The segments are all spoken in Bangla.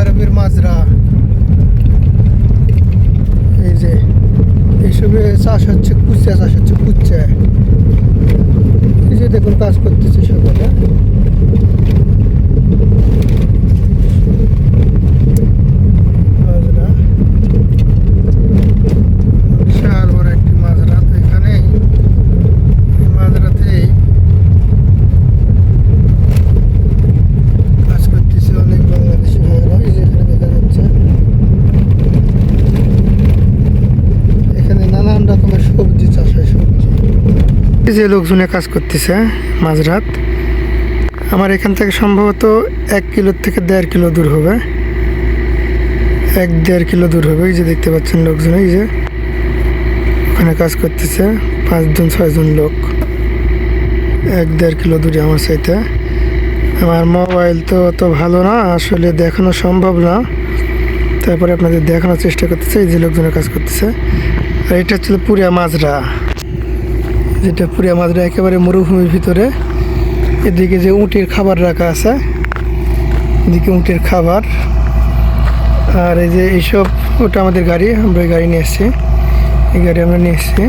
আরবের মাজরা। এই যে এইসবে চাষ হচ্ছে কুচা চাষ হচ্ছে কুচা এই যে দেখুন, কাজ করতেছে সকালে মাজরা বিশাল বড় একটি মাজরা তো এখানেই এই মাজরাতেই কাজ করতেছে অনেক বাংলাদেশি ভাইয়েরা এই যে এখানে দেখা যাচ্ছে এখানে নানান রকমের সবজি চাষ হয় সবজি এই যে লোকজনে কাজ করতেছে, মাঝরাত, আমার এখান থেকে সম্ভবত এক কিলো থেকে দেড় কিলো দূর হবে। এক দেড় কিলো দূর হবে, এই যে দেখতে পাচ্ছেন লোকজন, এই যে ওখানে কাজ করতেছে পাঁচজন, ছয়জন লোক। এক দেড় কিলো দূরে আমার সাইতে আমার মোবাইল তো অত ভালো না, আসলে দেখানো সম্ভব না। তারপরে আপনাদের দেখানোর চেষ্টা করতেছে, এই যে লোকজনের কাজ করতেছে। আর এটা ছিল পুরিয়া মাজরা যেটা পুরিয়া মাজরা একেবারে মরুভূমির ভিতরে। এদিকে যে উটের খাবার রাখা আছে, এদিকে উটের খাবার। আর এই যে এইসব, ওটা আমাদের গাড়ি, আমরা গাড়ি নিয়ে এসেছি। এই গাড়ি আমরা নিয়ে এসেছি।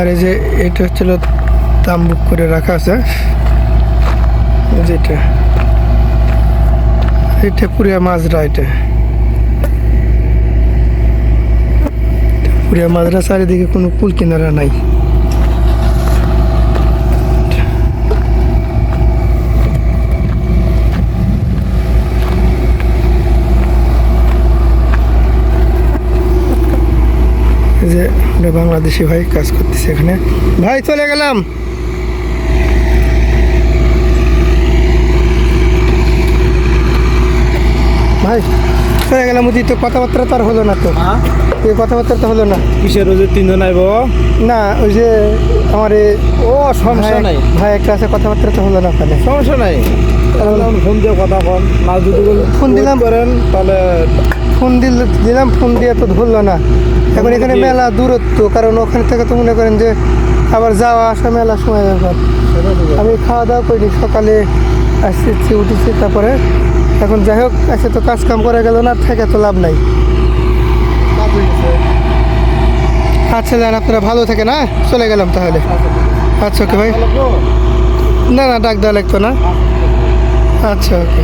আর এই যে এটা হচ্ছিল তাম্বুক করে রাখা আছে। যেটা এটা। পুরিয়া মাজরা এটা। পুরিয়া মাজরা চারিদিকে কোনো কুল কিনারা নাই। যে বাংলাদেশি ভাই কাজ করতেছে এখানে। ভাই চলে গেলাম। ভাই চলে গেলাম। ওদি তো কথাবার্তা তো আর হলো না তো। হ্যাঁ? এই কথাবার্তা তো হলো না। কিসের ওই যে তিনজন আইব? না ওই যে আমার ও সমস্যা নাই। ভাই একটা আছে কথাবার্তা তো হলো না ওখানে। সমস্যা নাই। ফোন দিয়ে কথা কন না যদি ফোন দিলাম। করেন তাহলে ফোন দিল দিলাম ফোন দিয়ে তো ধরলো না। এখন এখানে মেলা দূরত্ব কারণ ওখান থেকে তো মনে করেন যে আবার যাওয়া আসা মেলা সময় ব্যাপার আমি খাওয়া দাওয়া করিনি সকালে আসছি উঠেছি তারপরে এখন যাই হোক এসে তো কাজ কাম করা গেল না থেকে তো লাভ নাই। আচ্ছা যান আপনারা ভালো থাকেন হ্যাঁ? চলে গেলাম তাহলে। আচ্ছা ওকে ভাই। না না ডাক দেওয়া লাগতো না। আচ্ছা ওকে।